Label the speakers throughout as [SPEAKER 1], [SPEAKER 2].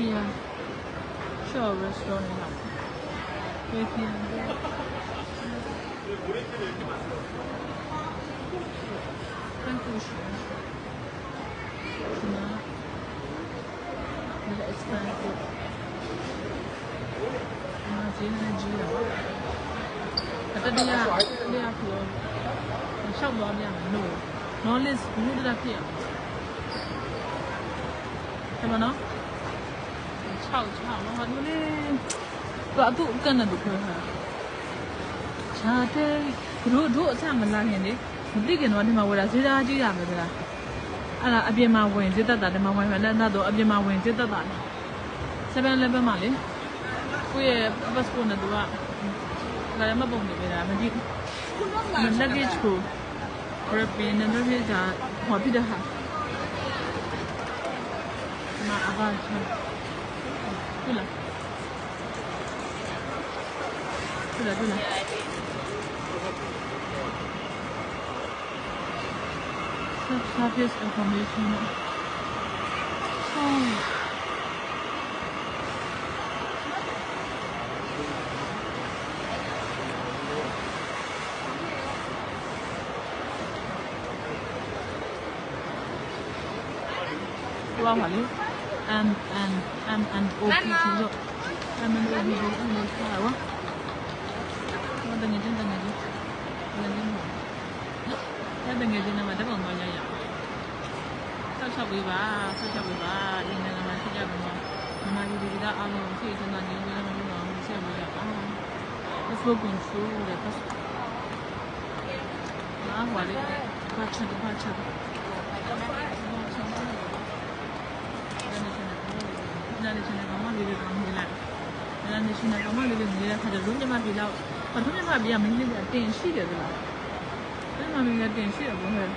[SPEAKER 1] Here. Sure restaurant in Hong European. Conclusion. Not very expensive. အာဈေးနဲ့ကြီးတော့အတတိယလျှောက်ပြောရှောက်သွားပြန် 6 6တော့ဟာဒီလေဘာသူအကန်နဲ့သူပြောတာချာတဲ့တို့တို့အချက်မလာခင်လေမသိခင်တော့ဒီမှာဝယ်တာဈေးသားကြီးရမယ်ဗျာအဲ့ဒါအပြင်မှာဝင်ဈေးသက်တာဒီမှာဝင်မယ်လက်တော့အပြင်မှာဝင်ဈေးသက်တာ7-11မှာလေကိုယ့်ရဲ့ passport နဲ့သူကလာရမပုံနေပေးတာမကြည့် luggage ကို European နဲ့ luggage ကဟောပြတဲ့ဟာမအဘာ ချာဟုတ်လားဟုတ်လားဟုတ်လား Service information ဟုတ်ပြောပါလေ M N M N O P ဆိုတော့ M N O P ဆိုတော့အဲ့လိုထားပါဘာတငယ်ချင်းတငယ်ချင်းတငယ်ချင်းပေါ့အဲ့တငယ်ချင်းနဲ့မှတက်ပုံတော့ရရဆောက်ရှောက်ပေးပါဆောက်ရှောက်ပေးပါဒီနေ့ကမှဆက်ကြပါတော့မမကြီးဒီကအလုံးစိတ်ချမ်းသာနေကြတယ်မလို့တော့ဆက်ပေးရပါ Facebook control တဲ့ pass ဟာဘာလဲဘာချက်ဘာချက် international ကောင်မလေးတွေကောင်ကြီးလိုက် international ကောင်မလေးတွေမြင်တဲ့ခါကျလုံးညမပြည်တော့ပထမညမပြည်ကမင်းလေးကတင်ရှိတယ်ဗျာအဲ့မှာမင်းကတင်ရှိတယ်ဘုဟဲ့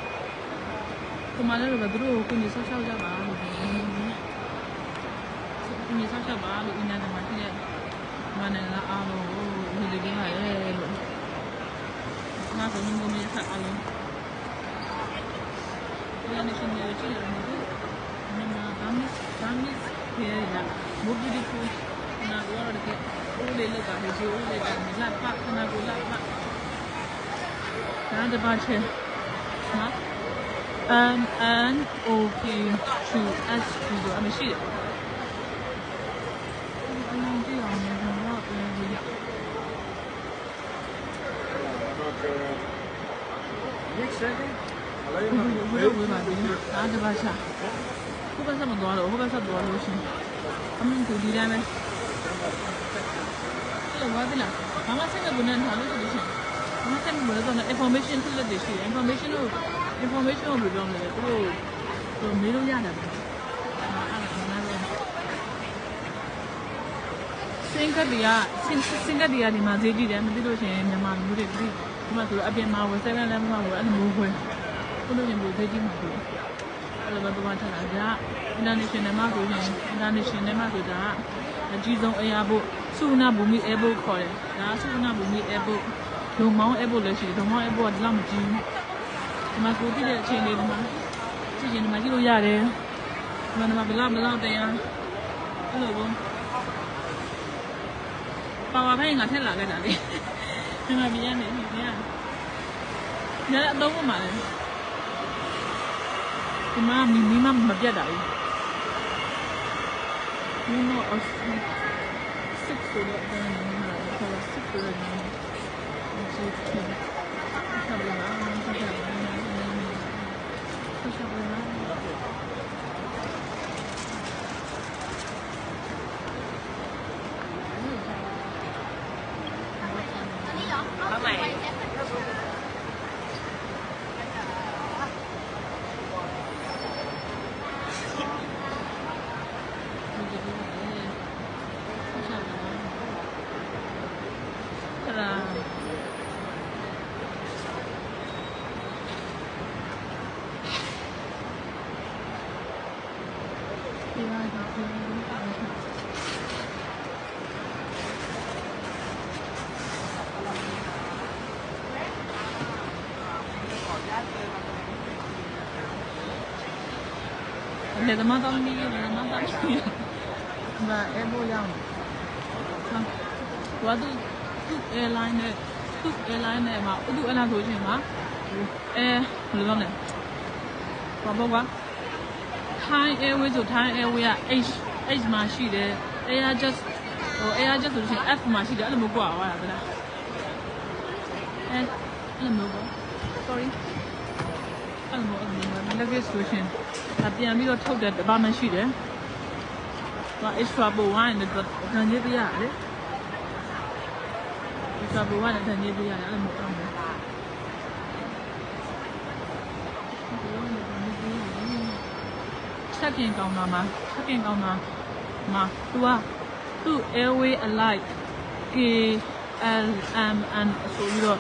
[SPEAKER 1] ကမလည်းတော့သူတို့ကိုကိုကြီးဆောက်ရှောက်ကြပါလို့ပြောတယ်ကိုကြီးဆောက်ရှောက်ပါလို့အင်းနဲ့မှာဖြစ်တဲ့မနင်ကအားလုံးကိုဒီလိုပြောရဲလို့ငါကငုံငုံလေးဆက်အားလုံးဒီနေ့ရှင်ရဲ့ကြည့်ရတယ်မြန်မာ ဗမ်းဗမ်းဖေးရမိုးပြီးဒီကိုနာရောရတဲ့ဦးလေးလောက်ကဟိုဂျိုဦးလေးကမလာပါခနာကိုလာပါဒါတပါချေနော် M N O P 2 S 2အမရှိတယ်အလုံးကြည့်အောင်လည်း တော့ပြန်ပြီး
[SPEAKER 2] Niks zeggen?
[SPEAKER 1] ဘ
[SPEAKER 2] Alleen
[SPEAKER 1] ယ်
[SPEAKER 2] maar
[SPEAKER 1] လိုဘယ်လိုဝေးပါလဲဒါတပါချဟိုဘက်ဆက်မသွားတော့ဟိုဘက်ဆက်သွားလို့ရှင်အမင်းကိုဒီတိုင်းပဲအဲ့လိုဝါသလားဘာမှဆက်ကနေထားလို့ဆိုလို့ရှင်ဘာမှဆက်မလို့တော့ information ဖြစ်လက်တွေရှိတယ် information ကို information ကိုပြောမယ်သူတို့သူမေးလို့ရတယ်ပဲအဲ့ဒါမှန်းတယ်စင်ကတ်တွေကစင်စင်ကတ်တွေကဒီမှာဈေးကြည့်တယ်မသိလို့ရှင်မြန်မာမျိုးတွေဒီဒီမှာသူအပြင်မှာဝယ်7 11မှာဝယ်အဲ့လိုမျိုးဝယ်ဘုလို့ရင်ဘုဈေးကြည့်မှာဘူး အဲ့လိုပဲပမာထတာဒါ international မှာဆိုရင် international မှာဆိုတာအကြီးဆုံးအရာဖို့စုနာဘူမီ airport ခေါ်တယ်ဒါစုနာဘူမီ airport ဒုံမောင်း airport လည်းရှိတယ်ဒုံမောင်း airport ကဒီလောက်မကြီးဘူးဒီမှာကိုကြည့်တဲ့အချိန်လေးဒီမှာကြည့်ရင်ဒီမှာကြည့်လို့ရတယ်ဒီမှာဒီမှာဘယ်လောက်ဘယ်လောက်တန်ရအဲ့လိုပေါ့ပါဝါဖိုင်ကထက်လာခဲ့တာလေဒီမှာပြန်နေပြီပြန်ညအတော့မှလည်း ဒီမှာမီမီမမပြတ်တာလေ You know, a six for the for a six for the It's okay. ဆက်ပါလားဆက်ပါလားဆက်ပါလား ဟလာဒီမှာဒီလေသမားတော်မီးလေသမားတော်မီးဒီမှာ airport ရောက်နေဟာဘာ သူ့ airline နဲ့သူ့ airline နဲ့မှာသူ့ airline ဆိုရှင်မှာအဲဘယ်လိုပြောလဲဘာပေါ့ကွာ Thai Airways ဆို Thai Airways က H H မှာရှိတယ် Air Just ဟို Air Just ဆိုရှင် F မှာရှိတယ်အဲ့လိုမျိုးကွာသွားတာဗလားအဲအဲ့လိုမျိုးပေါ့ sorry အဲ့လိုမျိုးအဲ့လိုမျိုး luggage ဆိုရှင်ဒါပြန်ပြီးတော့ထုတ်တဲ့ department ရှိတယ်ဟို extra ပို့ဝိုင်းတဲ့တန်ကြီးပြရတယ် extra ပို့ဝိုင်းတဲ့တန်ကြီးပြရတယ်အဲ့လိုမျိုးအဲ့လိုမျိုးချက်ပြင်ကောင်းတာမှာချက်ပြင်ကောင်းတာမှာ तू ကသူ့ airway alike K L M N ဆိုပြီးတော့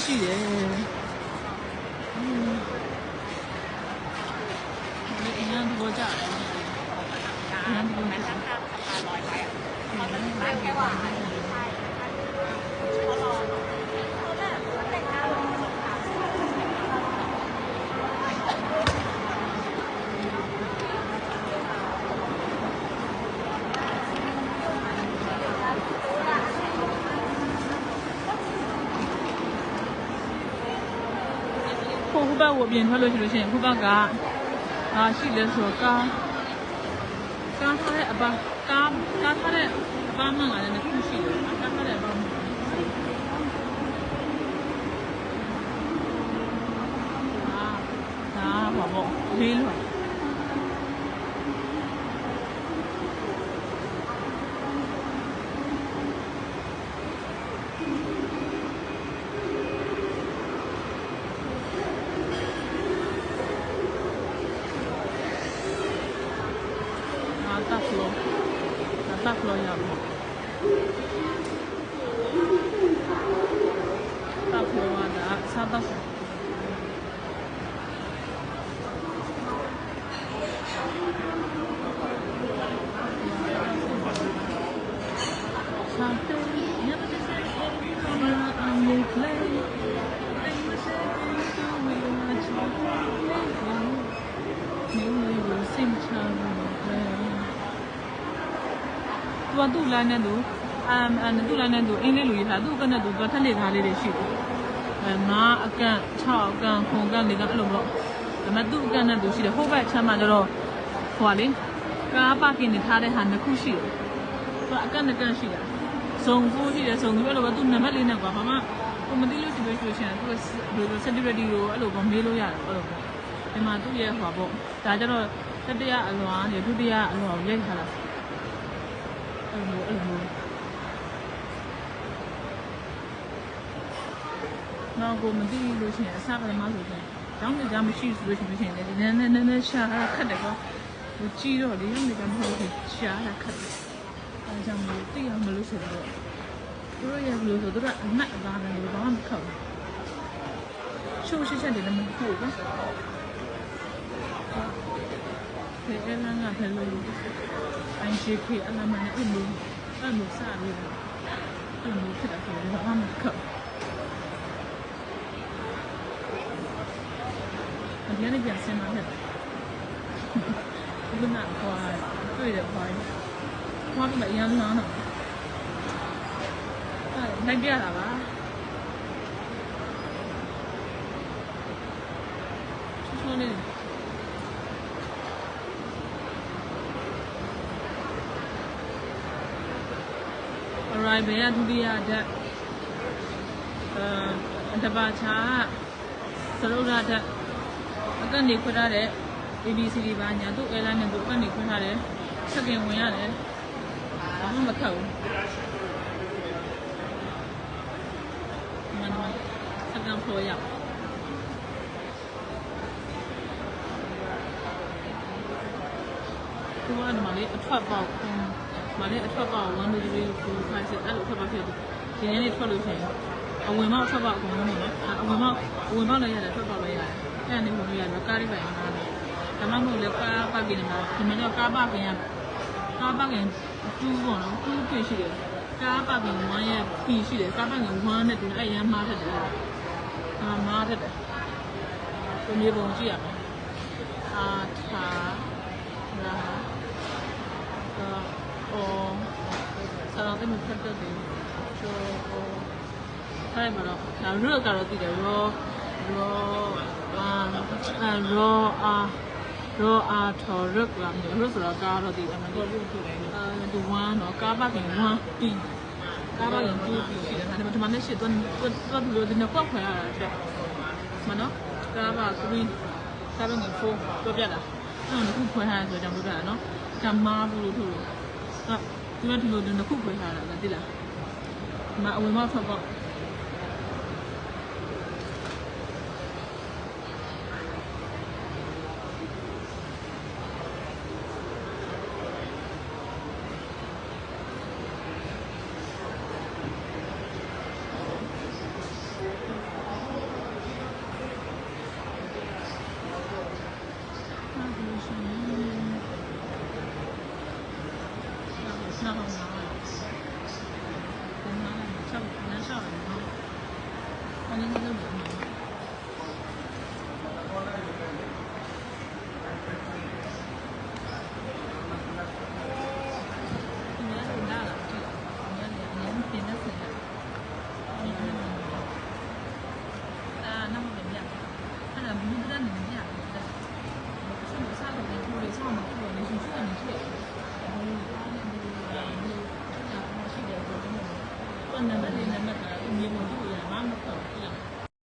[SPEAKER 1] ရှိတယ်อืมဒီအရင်ကကြတယ်အရင်ကကြ တယ်ဟိုခုဘက်ကိုအပြင်ထွက်လို့ရှိလို့ရှိရင်ခုဘက်ကအာရှိလဲဆိုတော့ကားကားထားတဲ့အပကားကားထားတဲ့အပမှန်ကလည်းတစ်ခုရှိတယ်ကားထားတဲ့အပမှန်အာဒါဘာပေါ့လေးလို့အာတက်ဖလိုတက်ဖလိုရပါတက်ဖလိုက ဒါစားတော့စားတယ်ညနေစက်အမအမ်လေးကလေးအိမ်မစက်ကိုဝေးလာချောနေနေလို့စင်ချာလို့ပဲသူကသူ့ line နဲ့သူအမ်အမ်သူ့ line နဲ့သူအင်းလေးလူရေးထားသူ့ကနဲ့သူသူထက်နေထားလေးတွေရှိတယ်အဲ ငါအကန့်6အကန့်ခုံကန့်လေးကအဲ့လိုပေါ့ဒါပေမဲ့သူ့အကန့်နဲ့သူရှိတယ်ဟိုဘက်ချမ်းမှာကျတော့ဟိုကလေကားပါကင်နေထားတဲ့ဟာနှစ်ခုရှိတယ်သူကအကန့်နှစ်ကန့်ရှိတာစုံဖို့ရှိတယ်စုံပြီးအဲ့လိုပဲသူနံပါတ်လေးနဲ့ကွာဘာမှကိုမသိလို့ situation သူကဘယ်လို security ကိုအဲ့လိုပေါ့မေးလို့ရတယ်အဲ့လိုပေါ့ဒီမှာသူ့ရဲ့ဟိုပေါ့ဒါကျတော့တတိယအလွန်ကနေဒုတိယအလွန်ကိုရိုက်ထားတာအဲ့လိုအဲ့လို နောက်ကိုမသိလို့ရှိရင်အစပထမဆိုရင်ကျောင်းနေကြမရှိဆိုလို့ရှိရင်လည်းနည်းနည်းနည်းနည်းရှာခက်တယ်ကွာဟိုကြီးတော့လေရောက်နေကြမဟုတ်ဘူးရှာတာခက်တယ်အဲကြောင့်မလို့သိအောင်မလို့ဆိုတော့သူတို့ရဲ့ဘလို့ဆိုသူတို့ကအနက်အသားတယ်လို့ဘာမှမခောက်ဘူးချိုးရှိချက်တွေလည်းမဟုတ်ဘူးဘယ်အလန်းကဘယ်လိုအိုင်ရှိခေအလမနဲ့အဲ့လိုအဲ့လိုစားလို့အဲ့လိုဖြစ်တာဆိုတော့ဘာမှမခောက် အပြန်ပြန်ဆင်းมาဖြစ်တယ်ဘုနာခွာတွေ့တယ်ခွာခွာပြီးအရန်နားတော့အဲ့လိုက်ပြတာပါချူချူလေး arrival ရဒုတိယဓာတ်အဲတပါချာသရုပ်ဓာတ် အကနေခွဲထားတဲ့ ABCD ဘာညာသူ့ airline နဲ့သူအကနေခွဲထားတဲ့ချက်ကင်ဝင်ရတယ်ဘာမှမခက်ဘူးမနမချက်ကင်ဖလိုရသူကဒီမှာလေးအထွက်ပေါက်မလေးအထွက်ပေါက်1 2 3 4 5 6အဲ့လိုအထွက်ပေါက်ဖြစ်တယ်ဒီနေ့လေးထွက်လို့ရှိရင်အဝင်မောက်ထွက်ပေါက်အကုန်လုံးပေါ့နော်အဝင်မောက်အဝင်မောက်လည်းရတယ်ထွက်ပေါက်လည်း ရတယ်အဲ့ဒါနေဝင်လို့ရတယ်ကားလေးပိုင်မှာတယ်ဒါမှမဟုတ်လေကားပါကင်မှာဒီမှာတော့ကားပါကင်ကကားပါကင်တူးပေါ့နော်တူးတွေ့ရှိတယ်ကားပါကင်1ရဲ့ P ရှိတယ်ကားပါကင်1နဲ့တူတယ်အဲ့ရမ်းမားထက်တယ်အာမားထက်တယ်ကိုမြေပုံကြည့်ရမယ်အာထာလာအာအော်ဆရာတို့ဖတ်တတ်တယ်ဆိုတော့အဲ့မှာတော့ဒါရုပ်ကတော့တည်တယ်ရောရော အာရောအာရောအာထော်ရက်လာမျိုးရုပ်ဆိုတော့ကားတော့တည်တယ်မဟုတ်ဘူးအာဒီဝမ်းတော့ကားပါကင်ဝမ်းပြီးကားပါကင်ပြီးပြီးရှိတယ်ဒါပေမဲ့ဒီမှာလည်းရှိတော့တော့တော့လို့ဒီနေ့ပေါက်ခွဲရတာတဲ့မနော်ကားပါ3ကားပါကင်4ပြောပြတာအဲ့တော့ခုခွဲထားဆိုတော့ပြောပြတာနော်ကမားဘူးလို့ထို့လို့啊，ဒီမှာဒီလိုဒီနှစ်ခုခွဲထားတာလားသိလား။ဒီမှာအဝင်မဖတ်ပေါ့